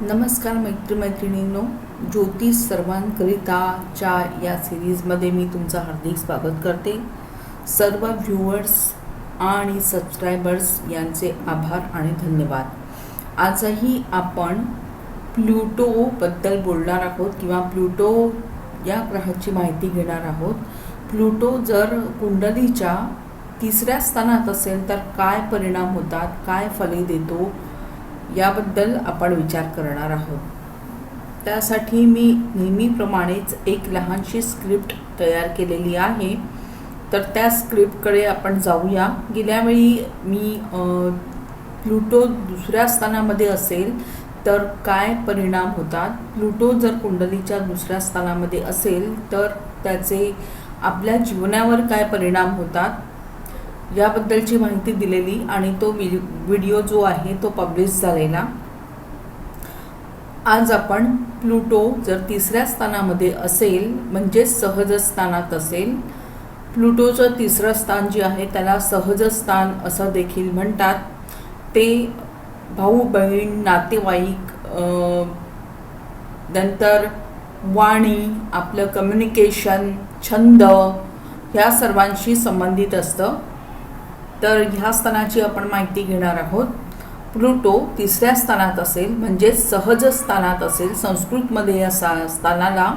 नमस्कार मैत्रिमैत्रिणींनो ज्योतिष सर्वांकरिताच्या या सिरीजमध्ये मी तुमचं हार्दिक स्वागत करते. सर्व व्ह्युअर्स आणि सबस्क्रायबर्स यांचे आभार आणि धन्यवाद. आजही आपण प्लुटोबद्दल बोलणार आहोत किंवा प्लुटो या ग्रहाची माहिती घेणार आहोत. प्लुटो जर कुंडलीच्या तिसऱ्या स्थानात असेल तर काय परिणाम होतात काय फले देतो याबद्दल आपण विचार करणार आहोत. त्यासाठी मी नेहमीप्रमाणेच एक लहानशी स्क्रिप्ट तयार केलेली आहे. तर त्या स्क्रिप्टकडे आपण जाऊया. गेल्या वेळी मी प्लुटो दुसऱ्या स्थानामध्ये असेल तर काय परिणाम होतात? प्लुटो जर कुंडलीच्या दुसऱ्या स्थानामध्ये असेल तर त्याचे आपल्या जीवनावर काय परिणाम होतात? याबद्दलची माहिती दिलेली आणि तो व्हिडिओ जो आहे तो पब्लिश झालेला. आज आपण प्लुटो जर तिसऱ्या स्थानामध्ये असेल म्हणजे सहज स्थानात असेल प्लुटोचं तिसरं स्थान जे आहे त्याला सहज स्थान असं देखील म्हणतात. ते भाऊ बहीण नातेवाईक नंतर वाणी आपलं कम्युनिकेशन छंद ह्या सर्वांशी संबंधित असतं. तर ह्या स्थानाची आपण माहिती घेणार आहोत. प्लुटो तिसऱ्या स्थानात असेल म्हणजे सहज स्थानात असेल. संस्कृतमध्ये या सा स्थानाला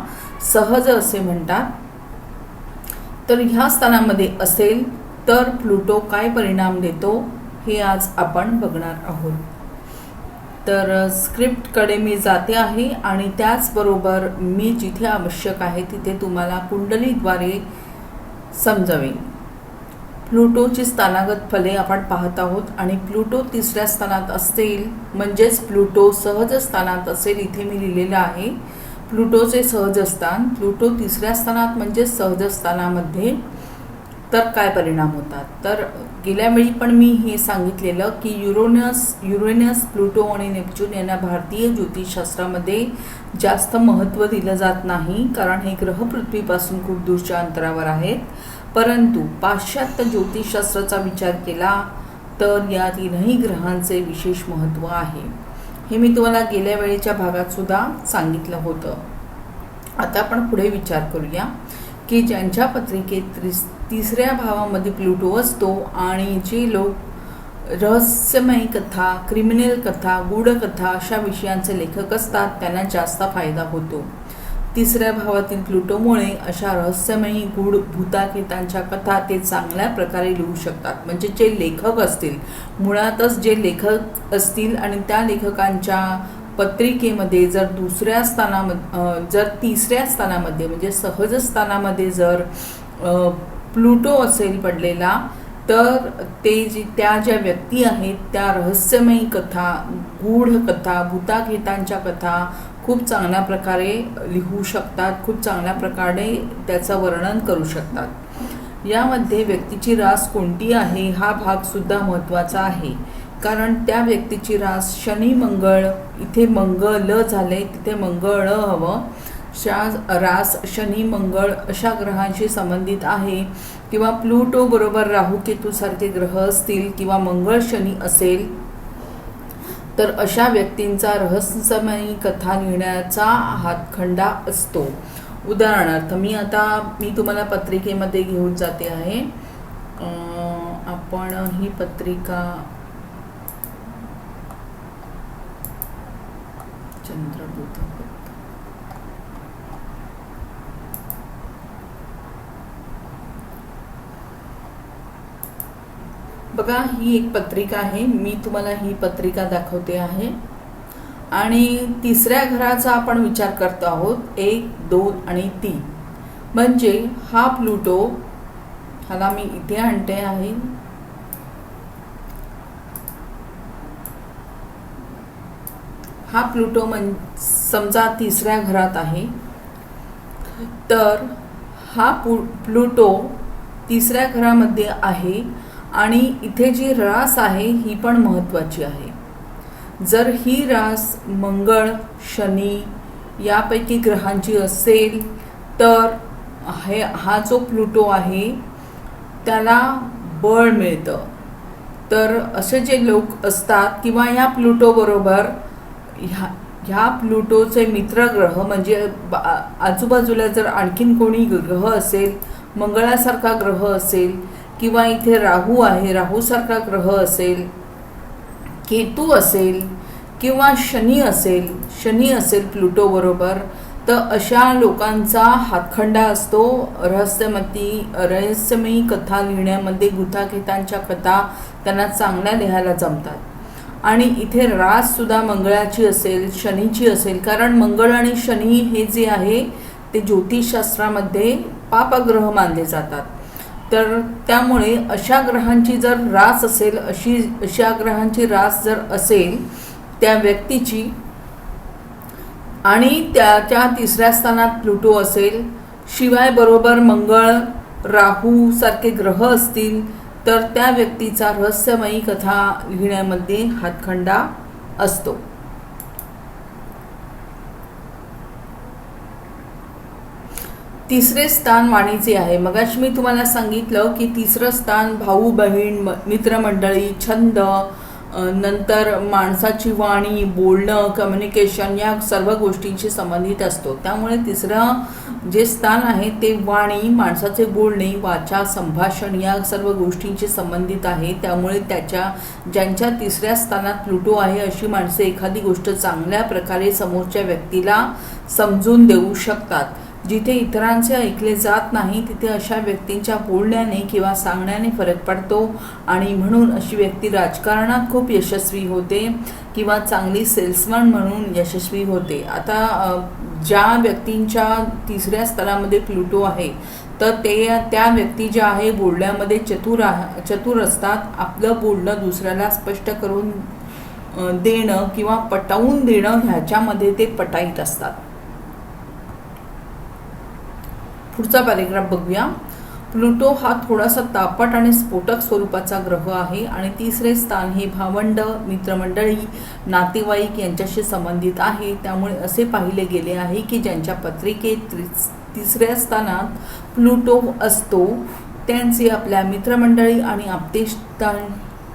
सहज असे म्हणतात. तर ह्या स्थानामध्ये असेल तर प्लुटो काय परिणाम देतो हे आज आपण बघणार आहोत. तर स्क्रिप्टकडे मी जाते आहे आणि त्याचबरोबर मी जिथे आवश्यक आहे तिथे तुम्हाला कुंडलीद्वारे समजावेन. प्लुटोची स्थानागत फले आपण पाहत आहोत आणि प्लुटो तिसऱ्या स्थानात असतील म्हणजेच प्लुटो सहज स्थानात असेल इथे मी लिहिलेलं आहे. प्लुटोचे सहज स्थान प्लुटो तिसऱ्या स्थानात म्हणजे सहज स्थानामध्ये तर काय परिणाम होतात? तर गेल्या वेळी पण मी हे सांगितलेलं की युरोनस युरेनस प्लुटो आणि नेपच्यून यांना भारतीय ज्योतिषशास्त्रामध्ये जास्त महत्त्व दिलं जात नाही कारण हे ग्रह पृथ्वीपासून खूप दूरच्या अंतरावर आहेत. परंतु पाश्चात्य ज्योतिषशास्त्राचा विचार केला तर या तीनही ग्रहांचे विशेष महत्त्व आहे. हे मी तुम्हाला गेल्या वेळेच्या भागात सुद्धा सांगितलं होतं. आता आपण पुढे विचार करूया की ज्यांच्या पत्रिकेत त्रिस तिसऱ्या भावामध्ये प्लुटो असतो आणि जे लोक रहस्यमयी कथा क्रिमिनल कथा गूढकथा अशा विषयांचे लेखक असतात त्यांना जास्त फायदा होतो. तिसऱ्या भावातील प्लुटोमुळे अशा रहस्यमयी गूढ भूताखेतांच्या कथा ते चांगल्या प्रकारे लिहू शकतात. म्हणजे जे लेखक असतील मुळातच जे लेखक असतील आणि त्या लेखकांच्या पत्रिकेमध्ये जर दुसऱ्या स्थानामध्ये जर तिसऱ्या स्थानामध्ये म्हणजे सहज स्थानामध्ये जर प्लुटो असेल पडलेला तर ते जी त्या ज्या व्यक्ती आहेत त्या रहस्यमयी कथा गूढ कथा भूताखेतांच्या कथा खूप चांगल्या प्रकारे लिहू शकतात खूप चांगल्या प्रकारे त्याचं वर्णन करू शकतात. यामध्ये व्यक्तीची रास कोणती आहे हा भाग सुद्धा महत्त्वाचा आहे. कारण त्या व्यक्तीची रास शनी मंगळ इथे मंगळ झाले तिथे मंगळ हवं. शा रास शनी मंगळ अशा ग्रहांशी संबंधित आहे. किंवा प्लुटो बरोबर राहू केतूसारखे ग्रह असतील किंवा मंगळ शनी असेल तर अशा व्यक्तींचा रहस्यमयी कथा लिहिण्याचा हातखंडा असतो. उदाहरणार्थ मी आता मी तुम्हाला पत्रिकेमध्ये घेऊन जाते आहे. आपण ही पत्रिका चंद्र बघा ही एक पत्रिका आहे. मी तुम्हाला ही पत्रिका दाखवते आहे. आणि तिसऱ्या घराचा आपण विचार करतो आहोत. एक दोन आणि तीन. म्हणजे हा प्लुटो ह्याला मी इथे आणते आहे. हा प्लुटो म्हण समजा तिसऱ्या घरात आहे. तर हा पु प्लुटो तिसऱ्या घरामध्ये आहे. आणि इथे जी रास आहे ही पण महत्त्वाची आहे. जर ही रास मंगळ शनी यापैकी ग्रहांची असेल तर हे हा जो प्लुटो आहे त्याला बळ मिळतं. तर असे जे लोक असतात किंवा ह्या प्लुटोबरोबर ह्या ह्या प्लुटोचे मित्रग्रह म्हणजे बा- आजूबाजूला जर आणखीन कोणी ग्रह असेल मंगळासारखा ग्रह असेल किंवा इथे राहू आहे राहूसारखा ग्रह असेल केतू असेल किंवा शनी असेल शनी असेल प्लुटोबरोबर तर अशा लोकांचा हातखंडा असतो. रहस्यमती रहस्यमयी कथा लिहिण्यामध्ये गुथाखेतांच्या कथा त्यांना चांगल्या लिहायला जमतात. आणि इथे राससुद्धा मंगळाची असेल शनीची असेल कारण मंगळ आणि शनी हे जे आहे ते ज्योतिषशास्त्रामध्ये पापग्रह मानले जातात. तर त्यामुळे अशा ग्रहांची जर रास असेल अशी अशा ग्रहांची रास जर असेल त्या व्यक्तीची आणि त्याच्या तिसऱ्या स्थानात प्लुटो असेल शिवाय बरोबर मंगळ राहू सारखे ग्रह असतील तर त्या व्यक्तीचा रहस्यमयी कथा लिहिण्यामध्ये हातखंडा असतो. तिसरे स्थान वाणीचे आहे. मगाशी मी तुम्हाला सांगितलं की तिसरं स्थान भाऊ बहीण म- मित्रमंडळी छंद नंतर माणसाची वाणी बोलणं कम्युनिकेशन या सर्व गोष्टींशी संबंधित असतो. त्यामुळे तिसरं जे स्थान आहे ते वाणी माणसाचे बोलणे वाचा संभाषण या सर्व गोष्टींशी संबंधित आहे. त्यामुळे त्याच्या ज्यांच्या तिसऱ्या स्थानात प्लुटो आहे अशी माणसे एखादी गोष्ट चांगल्या प्रकारे समोरच्या व्यक्तीला समजून देऊ शकतात. जिथे इतरांचे ऐकले जात नाही तिथे अशा व्यक्तींच्या बोलण्याने किंवा सांगण्याने फरक पडतो. आणि म्हणून अशी व्यक्ती राजकारणात खूप यशस्वी होते किंवा चांगली सेल्समन म्हणून यशस्वी होते. आता ज्या व्यक्तींच्या तिसऱ्या स्तरामध्ये प्लुटो आहे तर ते त्या व्यक्ती ज्या आहे बोलण्यामध्ये चतुर चतुर असतात. आपलं बोलणं दुसऱ्याला स्पष्ट करून देणं किंवा पटवून देणं ह्याच्यामध्ये ते पटाईत असतात. पुढचा पॅरेग्राफ बघूया. प्लुटो हा थोडासा तापट आणि स्फोटक स्वरूपाचा ग्रह आहे आणि तिसरे स्थान हे भावंड मित्रमंडळी नातेवाईक यांच्याशी संबंधित आहे. त्यामुळे असे पाहिले गेले आहे की ज्यांच्या पत्रिकेत तिसऱ्या स्थानात प्लुटो असतो त्यांचे आपल्या मित्रमंडळी आणि आपतेष्टां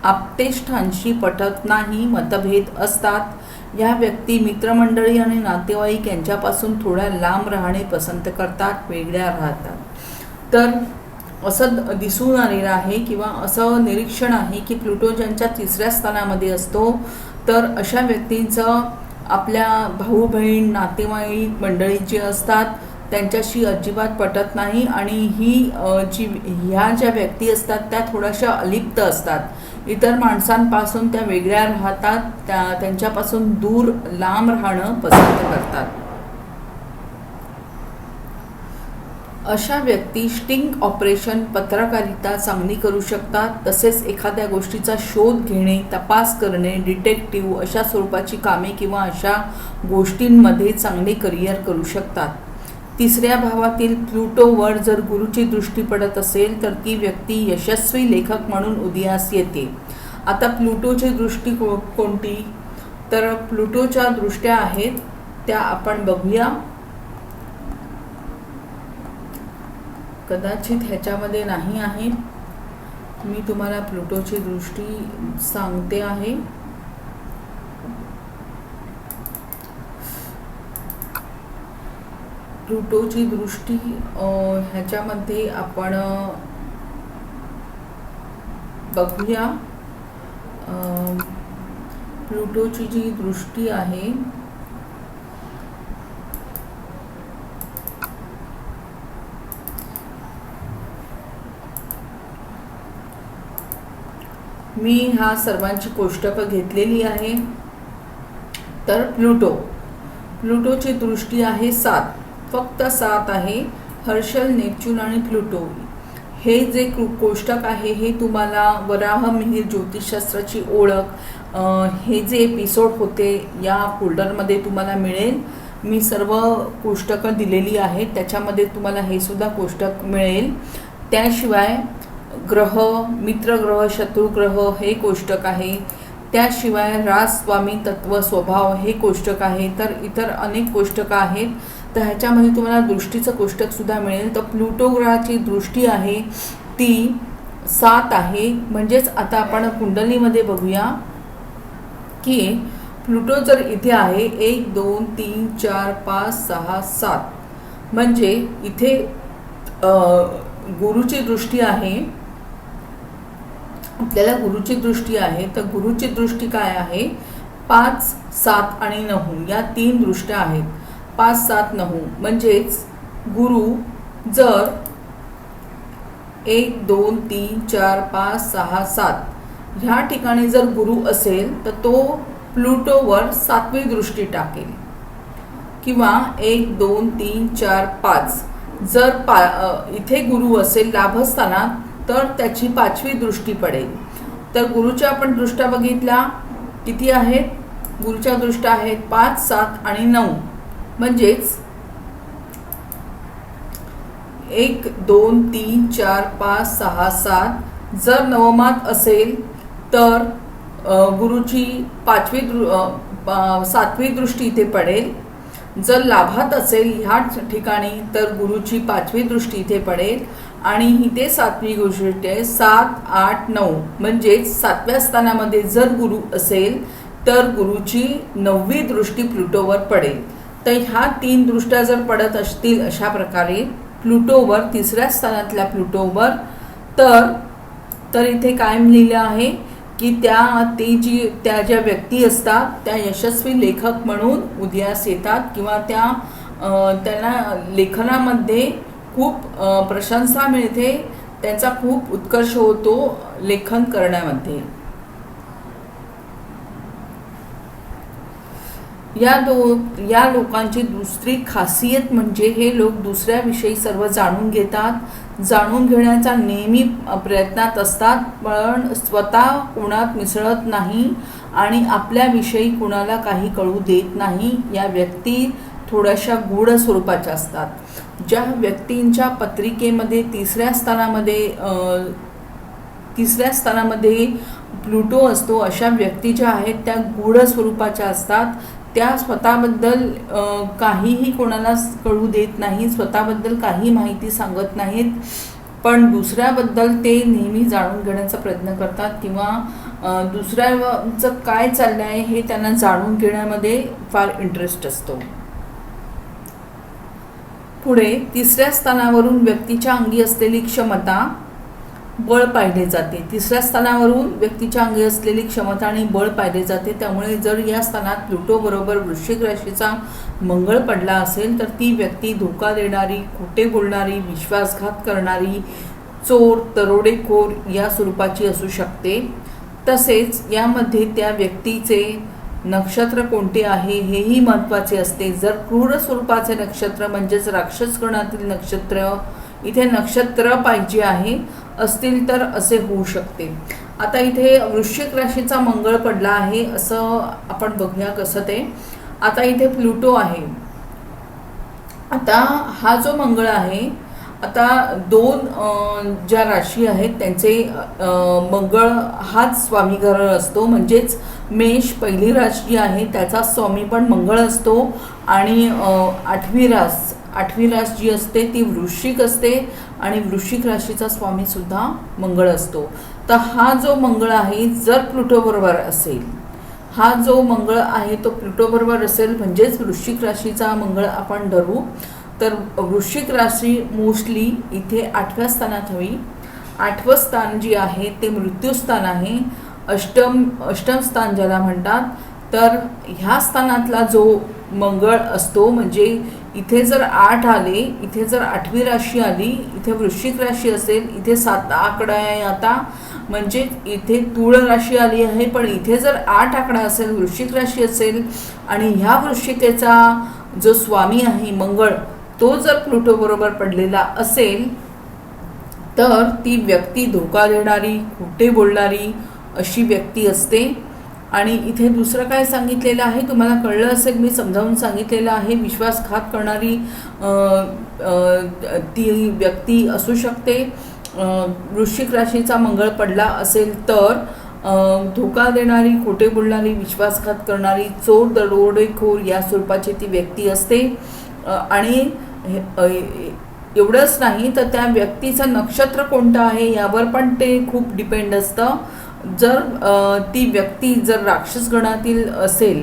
आपतेष्ठांशी पटत नाही मतभेद असतात. या व्यक्ती मित्रमंडळी आणि नातेवाईक यांच्यापासून थोड्या लांब राहणे पसंत करतात वेगळ्या राहतात. तर असं दिसून आलेलं आहे किंवा असं निरीक्षण आहे की प्लुटो ज्यांच्या तिसऱ्या स्थानामध्ये असतो तर अशा व्यक्तींचं आपल्या भाऊ बहीण नातेवाईक मंडळी जी असतात त्यांच्याशी अजिबात पटत नाही आणि ही जी ह्या ज्या व्यक्ती असतात त्या थोड्याशा अलिप्त असतात. इतर माणसांपासून त्या वेगळ्या राहतात त्या त्यांच्यापासून दूर लांब राहणं पसंत करतात. अशा व्यक्ती स्टिंग ऑपरेशन पत्रकारिता चांगली करू शकतात तसेच एखाद्या गोष्टीचा शोध घेणे तपास करणे डिटेक्टिव्ह अशा स्वरूपाची कामे किंवा अशा गोष्टींमध्ये चांगले करिअर करू शकतात. तिसऱ्या भावातील प्लुटोवर जर गुरुची दृष्टी पडत असेल तर ती व्यक्ती यशस्वी लेखक म्हणून उदयास येते. आता प्लुटोची दृष्टी को कोणती? तर प्लुटोच्या दृष्ट्या आहेत त्या आपण बघूया. कदाचित ह्याच्यामध्ये नाही आहे. मी तुम्हाला प्लुटोची दृष्टी सांगते आहे. प्लुटोची दृष्टी ह्याच्यामध्ये आपण बघूया. प्लुटोची जी दृष्टी आहे मी ह्या सर्वांची कोष्टकं घेतलेली आहे. तर प्लुटो. प्लुटोची दृष्टी आहे सात. फक्त सात आहे हर्षल नेपच्यून आणि प्लुटो. हे जे कृ कोष्टक आहे हे तुम्हाला वराह मिहीर ज्योतिषशास्त्राची ओळख हे जे एपिसोड होते या फोल्डरमध्ये तुम्हाला मिळेल. मी सर्व कोष्टकं दिलेली आहेत त्याच्यामध्ये तुम्हाला हे सुद्धा कोष्टक मिळेल. त्याशिवाय ग्रह मित्रग्रह शत्रुग्रह हे कोष्टक आहे. त्याशिवाय राजस्वामी तत्व स्वभाव हे कोष्टक आहे. तर इतर अनेक कोष्टकं आहेत. तर ह्याच्यामध्ये तुम्हाला दृष्टीचं कोष्टकसुद्धा मिळेल. तर प्लुटो ग्रहाची दृष्टी आहे ती सात आहे. म्हणजेच आता आपण कुंडलीमध्ये बघूया की प्लुटो जर इथे आहे एक दोन तीन चार पाच सहा सात. म्हणजे इथे गुरुची दृष्टी आहे. आपल्याला गुरुची दृष्टी आहे. तर गुरुची दृष्टी काय आहे? पाच सात आणि नऊ. या तीन दृष्ट्या आहेत. पाच सात नऊ. म्हणजेच गुरु जर एक दोन तीन चार पाच सहा सात. ह्या ठिकाणी जर गुरु असेल तर तो प्लुटोवर सातवी दृष्टी टाकेल. किंवा एक दोन तीन चार पाच. जर पा इथे गुरु असेल लाभस्थानात तर त्याची पाचवी दृष्टी पडेल. तर गुरुच्या आपण दृष्ट्या बघितल्या. किती आहेत? गुरुच्या दृष्ट्या आहेत पाच सात आणि नऊ. म्हणजेच एक दोन तीन चार पाच सहा सात. जर नवमात असेल तर गुरुची पाचवी दृ सातवी दृष्टी इथे पडेल. जर लाभात असेल ह्या ठिकाणी तर गुरुची पाचवी दृष्टी इथे पडेल. आणि इथे सातवी गोष्ट आहे सात आठ नऊ. म्हणजेच सातव्या स्थानामध्ये जर गुरु असेल तर गुरुची नववी दृष्टी प्लुटोवर पडेल. तर ह्या तीन दृष्ट्या जर पडत असतील अशा प्रकारे प्लुटोवर तिसऱ्या स्थानातल्या प्लुटोवर तर तर इथे काय लिहिलं आहे की त्या ते जी त्या ज्या व्यक्ती असतात त्या यशस्वी लेखक म्हणून उदयास येतात किंवा त्या त्यांना लेखनामध्ये खूप प्रशंसा मिळते त्यांचा खूप उत्कर्ष होतो लेखन करण्यामध्ये. या दो या लोकांची दुसरी खासियत म्हणजे हे लोक दुसऱ्याविषयी सर्व जाणून घेतात जाणून घेण्याचा नेहमी प्रयत्नात असतात पण स्वतः कोणात मिसळत नाही आणि आपल्याविषयी कुणाला काही कळू देत नाही. या व्यक्ती थोड्याशा गूढ स्वरूपाच्या असतात. ज्या व्यक्तींच्या पत्रिकेमध्ये तिसऱ्या स्थानामध्ये तिसऱ्या स्थानामध्ये प्लुटो असतो अशा व्यक्ती ज्या आहेत त्या गूढ स्वरूपाच्या असतात. त्या स्वतःबद्दल काहीही कोणाला कळू देत नाही स्वतःबद्दल काही माहिती सांगत नाहीत. पण दुसऱ्याबद्दल ते नेहमी जाणून घेण्याचा प्रयत्न करतात किंवा दुसऱ्याचं काय चाललं आहे हे त्यांना जाणून घेण्यामध्ये फार इंटरेस्ट असतो. पुढे तिसऱ्या स्थानावरून व्यक्तीच्या अंगी असलेली क्षमता बळ पाहिले जाते. तिसऱ्या स्थानावरून व्यक्तीच्या अंगी असलेली क्षमता आणि बळ पाहिले जाते. त्यामुळे जर या स्थानात प्लुटोबरोबर वृश्चिक राशीचा मंगळ पडला असेल तर ती व्यक्ती धोका देणारी खोटे बोलणारी विश्वासघात करणारी चोर दरोडेखोर या स्वरूपाची असू शकते. तसेच यामध्ये त्या व्यक्तीचे नक्षत्र कोणते आहे हेही महत्त्वाचे असते. जर क्रूर स्वरूपाचे नक्षत्र म्हणजेच राक्षस गणातील नक्षत्र इथे नक्षत्र पाहिजे आहे असतील तर असे होऊ शकते. आता इथे वृश्चिक राशीचा मंगळ पडला आहे असं आपण बघूया कसं ते. आता इथे प्लुटो आहे. आता हा जो मंगळ आहे आता दोन ज्या राशी आहेत त्यांचे मंगळ हाच स्वामी असतो. म्हणजेच मेष पहिली रास जी आहे त्याचा स्वामी पण मंगळ असतो. आणि आठवी रास आठवी रास जी असते ती वृश्चिक असते. आणि वृश्चिक राशीचा स्वामी सुद्धा मंगळ असतो. तर हा जो मंगळ आहे जर प्लुटो बरोबर असेल हा जो मंगळ आहे तो प्लुटो बरोबर असेल म्हणजेच वृश्चिक राशीचा मंगळ आपण धरू तर वृश्चिक राशी मोस्टली इथे आठव्या स्थानात हवी. आठवं स्थान जी आहे ते मृत्यूस्थान आहे. अष्टम अष्टम स्थान ज्याला म्हणतात तर ह्या स्थानातला जो मंगळ असतो म्हणजे इथे जर आठ आले इथे जर आठवी राशी आली इथे वृश्चिक राशी असेल इथे सात आकडा आहे आता. म्हणजे इथे तुळ राशी आली आहे पण इथे जर आठ आकडा असेल वृश्चिक राशी असेल आणि ह्या वृश्चिकेचा जो स्वामी आहे मंगळ तो जर प्लुटो बरोबर पडलेला असेल तर ती व्यक्ती धोका देणारी खोटे बोलणारी अशी व्यक्ती असते. आणि इथे दुसरं काय सांगितलेलं आहे? तुम्हाला कळलं असेल मी समजावून सांगितलेलं आहे. विश्वासघात करणारी ती व्यक्ती असू शकते. वृश्चिक राशीचा मंगळ पडला असेल तर धोका देणारी खोटे बोलणारी विश्वासघात करणारी चोर दरोडेखोर या स्वरूपाची ती व्यक्ती असते. आणि हे- एवढंच नाही तर त्या व्यक्तीचं नक्षत्र कोणतं आहे? यावर पण ते खूप डिपेंड असतं. जर ती व्यक्ती जर राक्षस गणातील असेल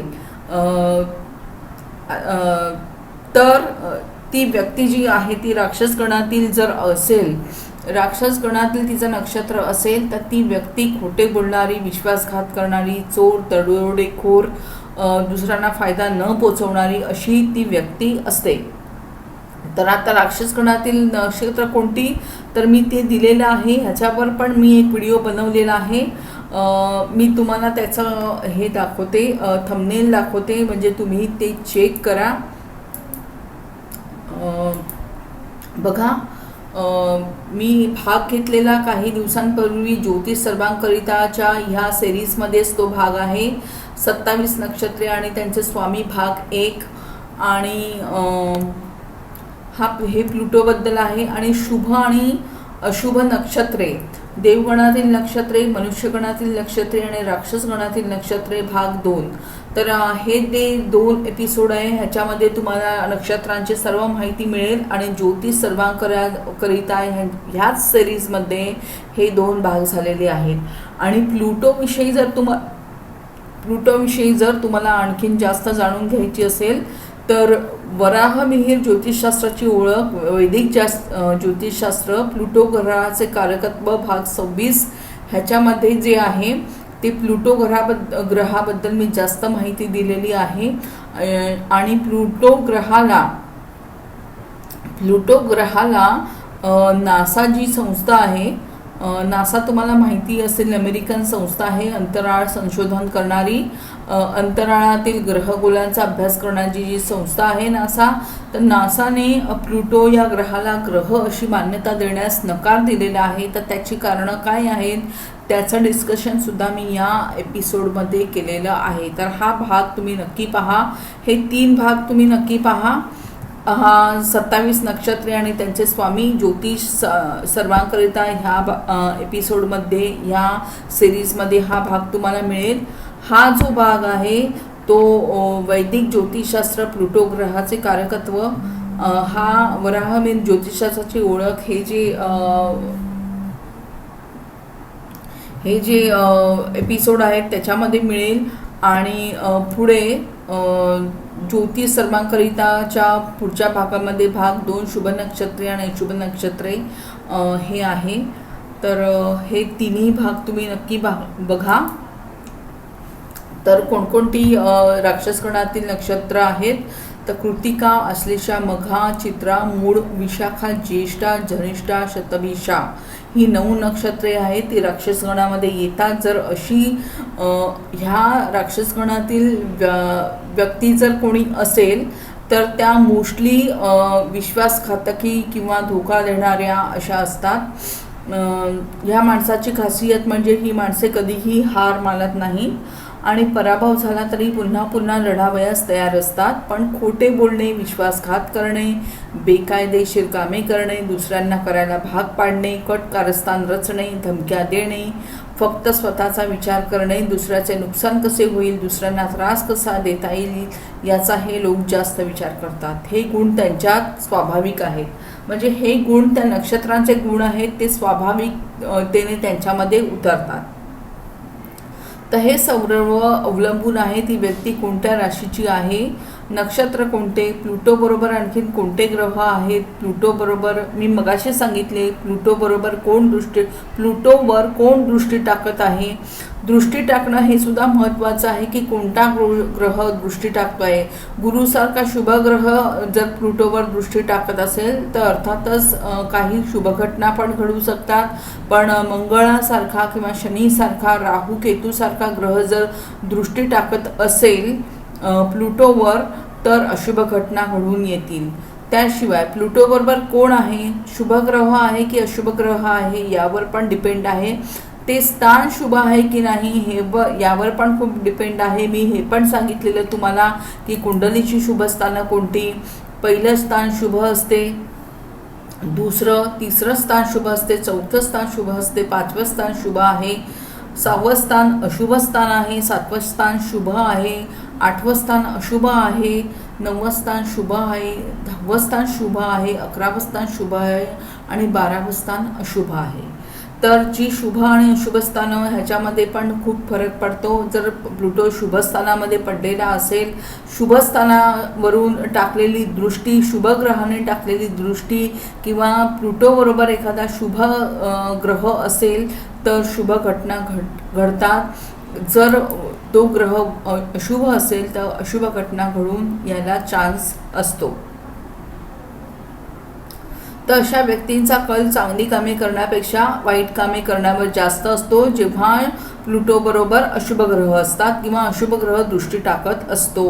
तर ती व्यक्ती जी आहे ती राक्षस गणातील जर असेल राक्षस गणातील तिचं नक्षत्र असेल तर ती व्यक्ती खोटे बोलणारी विश्वासघात करणारी चोर तडोडेखोर दुसऱ्यांना फायदा न पोचवणारी अशी ती व्यक्ती असते. तर आता राक्षसगणातील नक्षत्र कोणती? तर मी ते दिलेलं आहे. ह्याच्यावर पण मी एक व्हिडिओ बनवलेला आहे. मी तुम्हाला त्याचं हे दाखवते थंबनेल दाखवते. म्हणजे तुम्ही ते चेक करा. बघा. मी भाग घेतलेला काही दिवसांपूर्वी ज्योतिष सर्वांकरिताच्या ह्या सिरीजमध्येच तो भाग आहे. सत्तावीस नक्षत्रे आणि त्यांचे स्वामी भाग एक. आणि हा हे प्लुटोबद्दल आहे आणि शुभ आणि अशुभ नक्षत्रे. देवगणातील नक्षत्रे मनुष्यगणातील नक्षत्रे आणि राक्षसगणातील नक्षत्रे भाग दोन. तर हे ते दोन एपिसोड आहे. ह्याच्यामध्ये तुम्हाला नक्षत्रांची सर्व माहिती मिळेल आणि ज्योतिष सर्वांकरा करिता ह्या- ह्याच सिरीजमध्ये हे दोन भाग झालेले आहेत. आणि प्लुटोविषयी जर तुम्हा प्लुटोविषयी जर तुम्हाला आणखीन जास्त जाणून घ्यायची असेल तर वराहमिहीर ज्योतिषशास्त्राची ओळख वैदिक जास ज्योतिषशास्त्र प्लुटो ग्रहाचे कारकत्व भाग सव्वीस ह्याच्यामध्ये जे आहे ते प्लुटो ग्रहाबद्द ग्रहाबद्दल मी जास्त माहिती दिलेली आहे. आणि प्लुटो ग्रहाला प्लुटो ग्रहाला नासा जी संस्था आहे. नासा तुम्हाला माहिती असेल अमेरिकन संस्था आहे अंतराळ संशोधन करणारी. अंतराळातील ग्रहगोलांचा अभ्यास करणारी जी संस्था आहे नासा तर नासाने प्लुटो या ग्रहाला ग्रह अशी मान्यता देण्यास नकार दिलेला आहे. तर त्याची कारणं काय आहेत? त्याचं डिस्कशनसुद्धा मी या एपिसोडमध्ये केलेलं आहे. तर हा भाग तुम्ही नक्की पहा. हे तीन भाग तुम्ही नक्की पहा. हा सत्तावीस नक्षत्रे आणि त्यांचे स्वामी ज्योतिष स- सर्वांकरिता ह्या भा- एपिसोडमध्ये ह्या सिरीजमध्ये हा भाग तुम्हाला मिळेल. हा जो भाग आहे तो वैदिक ज्योतिषशास्त्र प्लुटो ग्रहाचे कारकत्व. हा वराहमीन ज्योतिषशास्त्राची ओळख. हे जे हे जे एपिसोड आहेत त्याच्यामध्ये मिळेल. आणि पुढे ज्योतिष सर्वांकरिताच्या पुढच्या भागामध्ये भाग दोन शुभ नक्षत्रे आणि अशुभ नक्षत्रे हे आहे. तर हे तिन्ही भाग तुम्ही नक्की भा बघा. तर कोणकोणती राक्षसगणातील नक्षत्र आहेत? तर कृतिका अश्लेषा मघा चित्रा मूळ विशाखा ज्येष्ठा जनिष्ठा शतभिषा. ही नऊ नक्षत्रे आहेत ती राक्षसगणामध्ये येतात. जर अशी ह्या राक्षसगणातील व्य- व्यक्ती जर कोणी असेल तर त्या मोस्टली विश्वासघातकी किंवा धोका देणाऱ्या अशा असतात. ह्या माणसाची खासियत म्हणजे ही माणसे कधीही हार मानत नाही आणि पराभव झाला तरी पुन्हा पुन्हा लढावयास तयार असतात. पण खोटे बोलणे विश्वासघात करणे बेकायदेशीर कामे करणे दुसऱ्यांना करायला भाग पाडणे कट कारस्थान रचणे धमक्या देणे फक्त स्वतःचा विचार करणे दुसऱ्याचे नुकसान कसे होईल दुसऱ्यांना त्रास कसा देता येईल याचा हे लोक जास्त विचार करतात. हे गुण त्यांच्यात स्वाभाविक आहेत म्हणजे हे गुण त्या नक्षत्रांचे गुण आहेत ते स्वाभाविकतेने त्यांच्यामध्ये उतरतात. तर हे सर्व अवलंबून आहे ती व्यक्ती कोणत्या राशीची आहे? नक्षत्र कोणते? प्लुटोबरोबर आणखीन कोणते ग्रह आहेत? प्लुटोबरोबर मी मगाशी सांगितले प्लुटोबरोबर कोण दृष्टी प्लुटोवर कोण दृष्टी टाकत आहे? दृष्टी टाकणं हे सुद्धा महत्त्वाचं आहे की कोणता ग्रह ग्रह दृष्टी टाकतो आहे गुरुसारखा शुभग्रह जर प्लुटोवर दृष्टी टाकत असेल तर अर्थातच काही शुभघटना पण घडू शकतात. पण मंगळासारखा किंवा शनीसारखा राहू केतूसारखा ग्रह जर दृष्टी टाकत असेल प्लुटोवर तर अशुभ घटना घडून येतील. त्याशिवाय प्लुटोबरोबर कोण आहे? शुभ ग्रह आहे की अशुभ ग्रह आहे? यावर पण डिपेंड आहे. ते स्थान शुभ आहे की नाही हे व यावर पण खूप डिपेंड आहे. मी हे पण सांगितलेलं तुम्हाला की कुंडलीची शुभ स्थानं कोणती? पहिलं स्थान शुभ असते. दुसरं तिसरं स्थान शुभ असते. चौथं स्थान शुभ असते. पाचवं स्थान शुभ आहे. सहावं स्थान अशुभ स्थान आहे. सातवं स्थान शुभ आहे. आठवं स्थान अशुभ आहे नववं स्थान शुभ आहे दहावं स्थान शुभ आहे अकरावं स्थान शुभ आहे आणि बारावं स्थान अशुभ आहे. तर जी शुभ आणि अशुभ स्थानं ह्याच्यामध्ये पण खूप फरक पडतो. जर प्लुटो शुभस्थानामध्ये पडलेला असेल शुभस्थानावरून टाकलेली दृष्टी शुभ ग्रहाने टाकलेली दृष्टी किंवा प्लुटोबरोबर एखादा शुभ ग्रह असेल तर शुभ घटना घट घडतात. जर तो ग्रह अशुभ असेल तर अशुभ घटना घडून यायला चान्स असतो. तर अशा व्यक्तींचा कल चांगली कामे करण्यापेक्षा वाईट कामे करण्यावर जास्त असतो. जेव्हा प्लुटो बरोबर अशुभ ग्रह असतात किंवा अशुभ ग्रह दृष्टी टाकत असतो.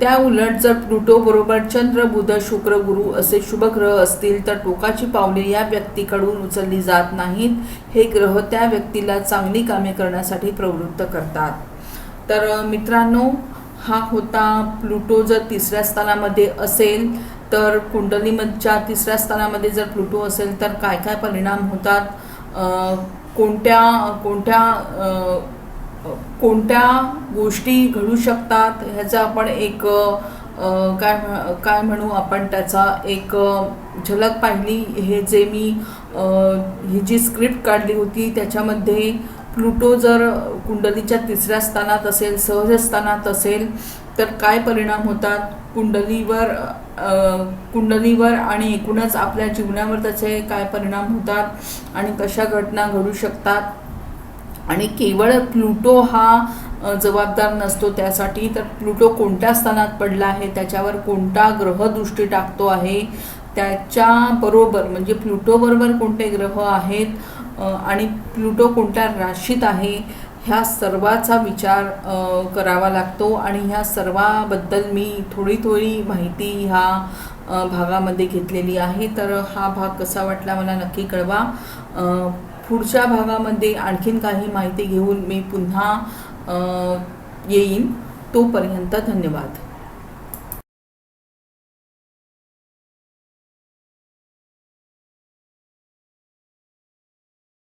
त्या उलट जर प्लुटो बरोबर चंद्र बुध शुक्र गुरु असे शुभ ग्रह असतील तर टोकाची पावले या व्यक्तीकडून उचलली जात नाहीत. हे ग्रह त्या व्यक्तीला चांगली कामे करण्यासाठी प्रवृत्त करतात. तर मित्रांनो हा होता प्लुटो जर तिसऱ्या स्थानामध्ये असेल तर कुंडलीमधच्या तिसऱ्या स्थानामध्ये जर प्लुटो असेल तर काय काय परिणाम होतात? कोणत्या कोणत्या कोणत्या गोष्टी घडू शकतात ह्याचा आपण एक काय म्ह- काय म्हणू आपण त्याचा एक झलक पाहिली. हे जे मी ही जी स्क्रिप्ट काढली होती त्याच्यामध्ये प्लुटो जर कुंडलीच्या तिसऱ्या स्थानात असेल सहज स्थानात असेल तर काय परिणाम होतात? कुंडलीवर कुंडलीवर आणि एकूणच आपल्या जीवनावर त्याचे काय परिणाम होतात आणि कशा घटना घडू शकतात? आणि केवळ प्लुटो हा जबाबदार नसतो त्यासाठी तर प्लुटो कोणत्या स्थानात पडला आहे त्याच्यावर कोणता ग्रह दृष्टी टाकतो आहे त्याच्याबरोबर म्हणजे प्लुटोबरोबर कोणते ग्रह आहेत आणि प्लुटो कोणत्या राशीत आहे ह्या सर्वाचा विचार करावा लागतो. आणि ह्या सर्वाबद्दल मी थोडी थोडी माहिती ह्या भागामध्ये घेतलेली आहे. तर हा भाग कसा वाटला मला नक्की कळवा. पुढच्या भागामध्ये आणखीन काही माहिती घेऊन मी पुन्हा येईन. तोपर्यंत धन्यवाद.